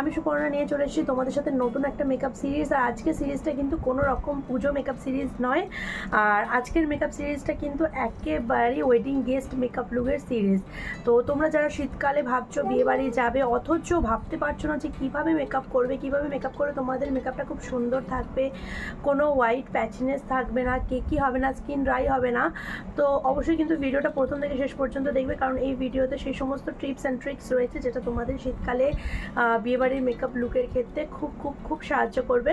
আমি সুপর্ণা নিয়ে চলে এসেছি তোমাদের সাথে নতুন একটা মেকআপ সিরিজ আর আজকের সিরিজটা কিন্তু কোনো রকম পুজো মেকআপ সিরিজ নয়। আর আজকের মেকআপ সিরিজটা কিন্তু একেবারেই ওয়েডিং গেস্ট মেকআপ লুকের সিরিজ তো তোমরা যারা শীতকালে ভাবছ বিয়ে বাড়ি যাবে অথচ ভাবতে পারছ না যে কীভাবে মেকআপ করবে কীভাবে মেকআপ করলে তোমাদের মেকআপটা খুব সুন্দর থাকবে। কোনো হোয়াইট প্যাচিনেস থাকবে না কেকি হবে না স্কিন ড্রাই হবে না। তো অবশ্যই কিন্তু ভিডিওটা প্রথম থেকে শেষ পর্যন্ত দেখবে কারণ এই ভিডিওতে সেই সমস্ত টিপস অ্যান্ড ট্রিক্স রয়েছে যেটা তোমাদের শীতকালে আহ, বিয়েবাড়ির মেকআপ লুকের ক্ষেত্রে খুব খুব খুব সাহায্য করবে।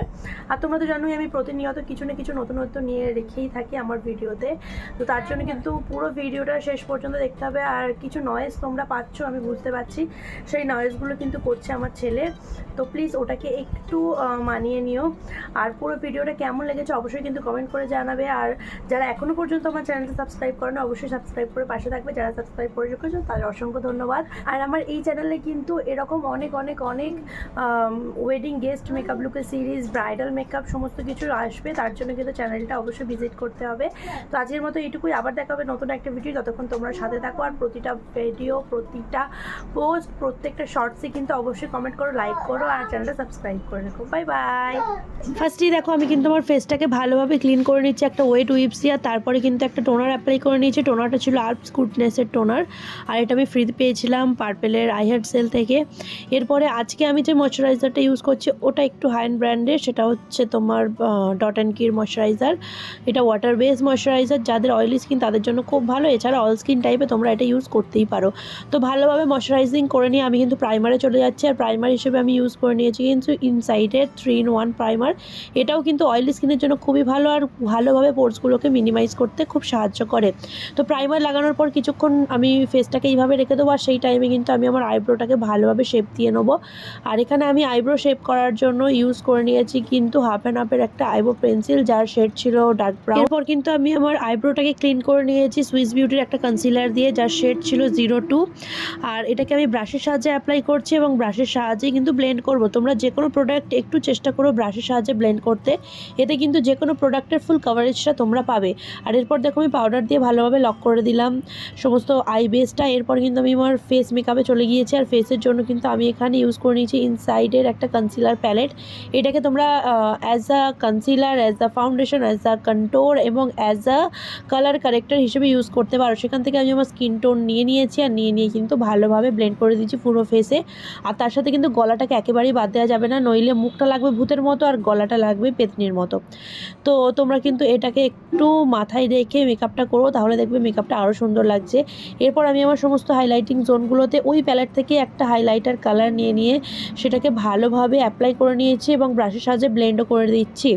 আর তোমরা তো জানোই আমি প্রতিনিয়ত কিছু না কিছু নতুনত্ব নিয়ে রেখেই থাকি আমার ভিডিওতে তো তার জন্য কিন্তু পুরো ভিডিওটা শেষ পর্যন্ত দেখতে হবে। আর কিছু নয়েজ তোমরা পাচ্ছ আমি বুঝতে পারছি। সেই নয়েজগুলো কিন্তু করছে আমার ছেলে। তো প্লিজ ওটাকে একটু মানিয়ে নিও। আর পুরো ভিডিওটা কেমন লেগেছে অবশ্যই কিন্তু কমেন্ট করে জানাবে। আর যারা এখনও পর্যন্ত আমার চ্যানেলটা সাবস্ক্রাইব করেন অবশ্যই সাবস্ক্রাইব করে পাশে থাকবে। যারা সাবস্ক্রাইব করে রেখেছো তাদের অসংখ্য ধন্যবাদ। আর আমার এই চ্যানেলে কিন্তু এরকম অনেক অনেক অনেক ওয়েডিং গেস্ট মেকআপ লুকের সিরিজ ব্রাইডাল মেকআপ সমস্ত কিছু আসবে, তার জন্য কিন্তু চ্যানেলটা অবশ্যই ভিজিট করতে হবে। তো আজকের মতো এইটুকুই, আবার দেখা হবে নতুন একটা ভিডিও যতক্ষণ তোমরা সাথে থাকো, আর প্রতিটা ভিডিও প্রতিটা পোস্ট প্রত্যেকটা শর্টসে কিন্তু অবশ্যই কমেন্ট করো লাইক করো, আর চ্যানেলটা সাবস্ক্রাইব করে রেখো। বাই বাই ফার্স্টেই দেখো, আমি কিন্তু আমার ফেসটাকে ভালোভাবে ক্লিন করে নিচ্ছি, একটা ওয়েট উইপসি আর তারপরে কিন্তু একটা টোনার অ্যাপ্লাই করে নিয়েছি। টোনারটা ছিল আর্পস গুডনেসের টোনার আর এটা আমি ফ্রিতে পেয়েছিলাম পার্পেলের আই হেড সেল থেকে। এরপরে আজকে আমি যে ময়শ্চারাইজারটা ইউজ করছি, ওটা একটু হাই এন্ড ব্র্যান্ডের সেটা হচ্ছে তোমার ডট অ্যান্ড কির ময়শ্চারাইজার এটা ওয়াটার বেস ময়শ্চারাইজার যাদের অয়েলি স্কিন তাদের জন্য খুব ভালো। এছাড়া অল স্কিন টাইপে তোমরা এটা ইউজ করতেই পারো। তো ভালোভাবে ময়শ্চারাইজিং করে নিয়ে আমি কিন্তু প্রাইমারে চলে যাচ্ছি, আর প্রাইমার হিসেবে আমি ইউজ করে নিয়েছি কিন্তু ইনসাইডের থ্রি ইন ওয়ান প্রাইমার এটাও কিন্তু অয়েলি স্কিনের জন্য খুবই ভালো, আর ভালোভাবে পোর্সগুলোকে মিনিমাইজ করতে খুব সাহায্য করে। তো প্রাইমার লাগানোর পর কিছুক্ষণ আমি ফেসটাকে এইভাবে রেখে দেবো, আর সেই টাইমে কিন্তু আমি আমার আইব্রোটাকে ভালোভাবে শেপ দিয়ে নেব। আর এখানে আমি আইব্রো শেপ করার জন্য ইউজ করে নিয়েছি কিন্তু হাফ অ্যান্ড হাফের একটা আইব্রো পেন্সিল যার শেড ছিল ডার্ক ব্রাউন এরপর কিন্তু আমি আমার আইব্রোটাকে ক্লিন করে নিয়েছি সুইস বিউটির একটা কনসিলার দিয়ে যার শেড ছিল জিরো টু আর এটাকে আমি ব্রাশের সাহায্যে অ্যাপ্লাই করছি এবং ব্রাশের সাহায্যে কিন্তু ব্লেন্ড করব। তোমরা যে কোনো প্রোডাক্ট একটু চেষ্টা করো ব্রাশের সাহায্যে ব্লেন্ড করতে। এতে কিন্তু যে কোনো প্রোডাক্টের ফুল কভারেজটা তোমরা পাবে। আর এরপর দেখো আমি পাউডার দিয়ে ভালোভাবে লক করে দিলাম। সমস্ত আই বেসটা এরপর কিন্তু আমি আমার ফেস মেকআপে চলে গিয়েছি। আর ফেসের জন্য কিন্তু আমি এখানে ইউজ করে নিয়েছি ইনসাইডের একটা কনসিলার প্যালেট এটাকে তোমরা as a concealer as a foundation as a contour এবং অ্যাজ আ কালার কারেক্টার হিসেবে ইউজ করতে পারো। সেখান থেকে আমি আমার স্কিন টোন নিয়ে নিয়েছি আর নিয়ে নিয়ে কিন্তু ভালোভাবে ব্লেন্ড করে দিয়েছি পুরো ফেসে আর তার সাথে কিন্তু গলাটাকে একেবারেই বাদ দেওয়া যাবে না, নইলে মুখটা লাগবে ভূতের মতো আর গলাটা লাগবে পেতনির মতো। তো তোমরা কিন্তু এটাকে একটু মাথায় রেখে মেকআপটা করো, তাহলে দেখবে মেকআপটা আরও সুন্দর লাগছে। এরপর আমি আমার সমস্ত হাইলাইটিং জোনগুলোতে ওই প্যালেট থেকে একটা হাইলাইটার কালার নিয়ে নিয়ে সেটাকে ভালোভাবে অ্যাপ্লাই করে নিয়েছি এবং ব্রাশের সাহায্যে ব্লেন্ডও করে দিচ্ছি।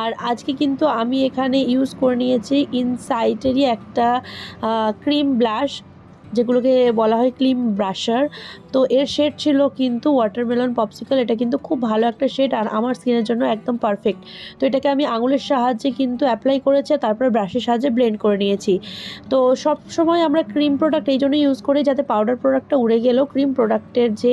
আর আজকে কিন্তু আমি এখানে ইউজ করে নিয়েছি ইনসাইটেরই একটা ক্রিম ব্লাশ যেগুলোকে বলা হয় ক্লিম ব্রাশার। তো এর শেড ছিল কিন্তু ওয়াটারমেলন পপসিকল এটা কিন্তু খুব ভালো একটা শেড আর আমার স্কিনের জন্য একদম পারফেক্ট তো এটাকে আমি আঙুলের সাহায্যে কিন্তু অ্যাপ্লাই করেছি তারপরে ব্রাশের সাহায্যে ব্লেন্ড করে নিয়েছি। তো সব সময় আমরা ক্রিম প্রোডাক্ট এই জন্যই ইউজ করি যাতে পাউডার প্রোডাক্টটা উড়ে গেলেও ক্রিম প্রোডাক্টের যে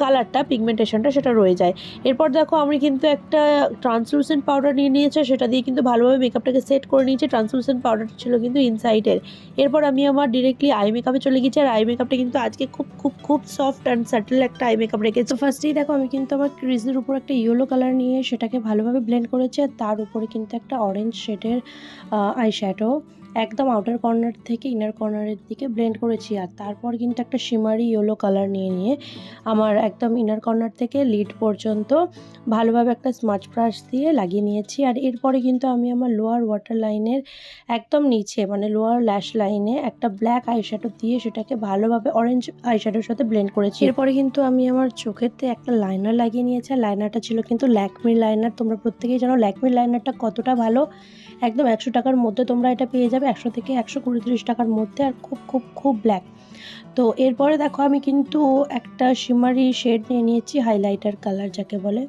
কালারটা পিগমেন্টেশনটা সেটা রয়ে যায়। এরপর দেখো আমি কিন্তু একটা ট্রান্সলুসেন্ট পাউডার নিয়ে নিয়েছে। সেটা দিয়ে কিন্তু ভালোভাবে মেকআপটাকে সেট করে নিয়েছি। ট্রান্সলুসেন্ট পাউডারটা ছিল কিন্তু ইনসাইডের এরপর আমি আমার ডিরেক্টলি আই মেকআপে চলে গেছি আর আই মেকআপটা কিন্তু আজকে খুব খুব খুব সফট অ্যান্ড স্যাটেল একটা আই মেকআপ রেখেছি। ফার্স্টেই দেখো, আমি কিন্তু আমার ক্রিজের উপর একটা ইয়েলো কালার নিয়ে সেটাকে ভালোভাবে ব্লেন্ড করেছি। আর তার উপরে কিন্তু একটা অরেঞ্জ শেডের আই শ্যাডো একদম আউটার কর্নার থেকে ইনার কর্নারের দিকে ব্লেন্ড করেছি। আর তারপর কিন্তু একটা শিমারি ইয়েলো কালার নিয়ে নিয়ে আমার একদম ইনার কর্নার থেকে লিড পর্যন্ত ভালোভাবে একটা স্মাচ ব্রাশ দিয়ে লাগিয়ে নিয়েছি। আর এরপরে কিন্তু আমি আমার লোয়ার ওয়াটার লাইনের একদম নিচে মানে লোয়ার ল্যাশ লাইনে একটা ব্ল্যাক আইশ্যাডো দিয়ে সেটাকে ভালোভাবে অরেঞ্জ আইশ্যাডোর সাথে ব্লেন্ড করেছি। এরপরে কিন্তু আমি আমার চোখেতে একটা লাইনার লাগিয়ে নিয়েছি। আর লাইনারটা ছিল কিন্তু ল্যাকমির লাইনার তোমরা প্রত্যেকেই জানো ল্যাকমির লাইনারটা কতটা ভালো। একদম একশো টাকার মধ্যে তোমরা এটা পেয়ে যাবে। একশো থেকে একশো কুড়ি তিরিশ টাকার মধ্যে আর খুব খুব খুব ব্ল্যাক তো এরপরে দেখো আমি কিন্তু একটা শিমারি শেড নিয়ে নিয়েছি হাইলাইটার কালার যাকে বলে।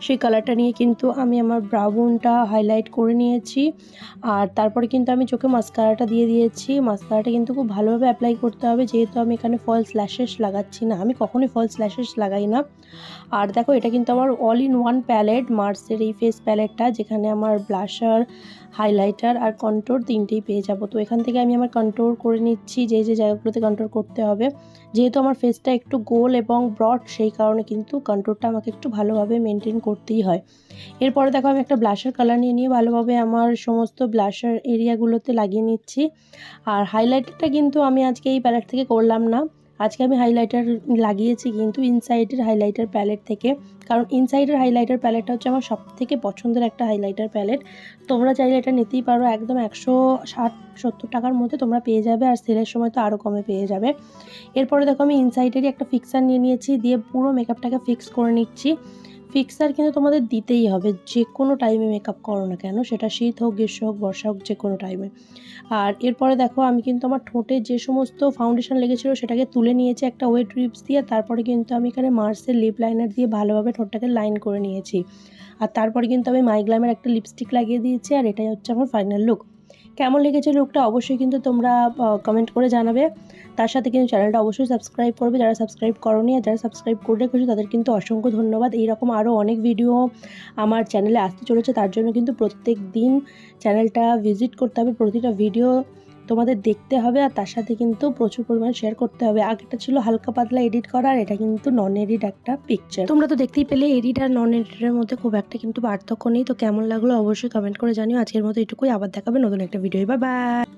সেই কালারটা নিয়ে কিন্তু আমি আমার ব্রাউনটা হাইলাইট করে নিয়েছি। আর তারপরে কিন্তু আমি চোখে মাস্কারাটা দিয়ে দিয়েছি। মাস্কারাটা কিন্তু খুব ভালোভাবে অ্যাপ্লাই করতে হবে, যেহেতু আমি এখানে ফলস ল্যাশেস লাগাচ্ছি না। আমি কখনোই ফলস ল্যাশেস লাগাই না। আর দেখো এটা কিন্তু আমার অল ইন ওয়ান প্যালেট মার্সের এই ফেস প্যালেটটা যেখানে আমার ব্লাশার হাইলাইটার আর কন্ট্রোর তিনটেই পেয়ে যাব। তো এখান থেকে আমি আমার কন্ট্রোল করে নিচ্ছি, যে যে জায়গাগুলোতে কন্ট্রোল করতে হবে। যেহেতু আমার ফেসটা একটু গোল এবং ব্রড সেই কারণে কিন্তু কন্ট্রোলটা আমাকে একটু ভালোভাবে মেনটেন করতেই হয়। এরপরে দেখো, আমি একটা ব্লাশার কালার নিয়ে নিয়ে ভালোভাবে আমার সমস্ত ব্লাশার এরিয়াগুলোতে লাগিয়ে নিচ্ছি। আর হাইলাইটারটা কিন্তু আমি আজকে এই প্যালেট থেকে করলাম না। আজকে আমি হাইলাইটার লাগিয়েছি কিন্তু ইনসাইডের হাইলাইটার প্যালেট থেকে, কারণ ইনসাইডের হাইলাইটার প্যালেটটা হচ্ছে আমার সবথেকে পছন্দের একটা হাইলাইটার প্যালেট তোমরা চাইলে এটা নিতেই পারো, একদম একশো ষাট, সত্তর টাকার মধ্যে তোমরা পেয়ে যাবে আর সেলের সময় তো আরও কমে পেয়ে যাবে। এরপরে দেখো আমি ইনসাইডেরই একটা ফিক্সার নিয়ে নিয়েছি, দিয়ে পুরো মেকআপটাকে ফিক্স করে নিচ্ছি। ফিক্সার কিন্তু তোমাদের দিতেই হবে। যে কোনো টাইমে মেকআপ করো না কেন, সেটা শীত হোক, গ্রীষ্ম হোক, বর্ষা হোক, যে কোনো টাইমে আর এরপরে দেখো, আমি কিন্তু আমার ঠোঁটে যে সমস্ত ফাউন্ডেশন লেগেছিলো সেটাকে তুলে নিয়েছি একটা ওয়েট রিপস দিয়ে। তারপরে কিন্তু আমি এখানে মার্সের লিপ লাইনার দিয়ে ভালোভাবে ঠোঁটটাকে লাইন করে নিয়েছি। আর তারপরে কিন্তু আমি মাইগ্লামের একটা লিপস্টিক লাগিয়ে দিয়েছি, আর এটাই হচ্ছে আমার ফাইনাল লুক কেমন লেগেছে লুকটা অবশ্যই কিন্তু তোমরা কমেন্ট করে জানাবে। তার সাথে কিন্তু চ্যানেলটা অবশ্যই সাবস্ক্রাইব করবে। যারা সাবস্ক্রাইব করনি আর যারা সাবস্ক্রাইব করে রেখেছো তাদের কিন্তু অসংখ্য ধন্যবাদ। এইরকম আরও অনেক ভিডিও আমার চ্যানেলে আসতে চলেছে, তার জন্য কিন্তু প্রত্যেক দিন চ্যানেলটা ভিজিট করতে হবে। প্রতিটা ভিডিও তোমাদের দেখতে হবে আর তার সাথে কিন্তু প্রচুর পরিমাণে শেয়ার করতে হবে। আগেটা ছিল হালকা পাতলা এডিট করা আর এটা কিন্তু নন এডিট একটা পিকচার তোমরা তো দেখতেই পেলে এডিট আর নন এডিটের মধ্যে খুব একটা কিন্তু পার্থক্য নেই। তো কেমন লাগল অবশ্যই কমেন্ট করে জানিও। আজকের মতো এটুকুই। আবার দেখাবে নতুন একটা ভিডিও বা বাই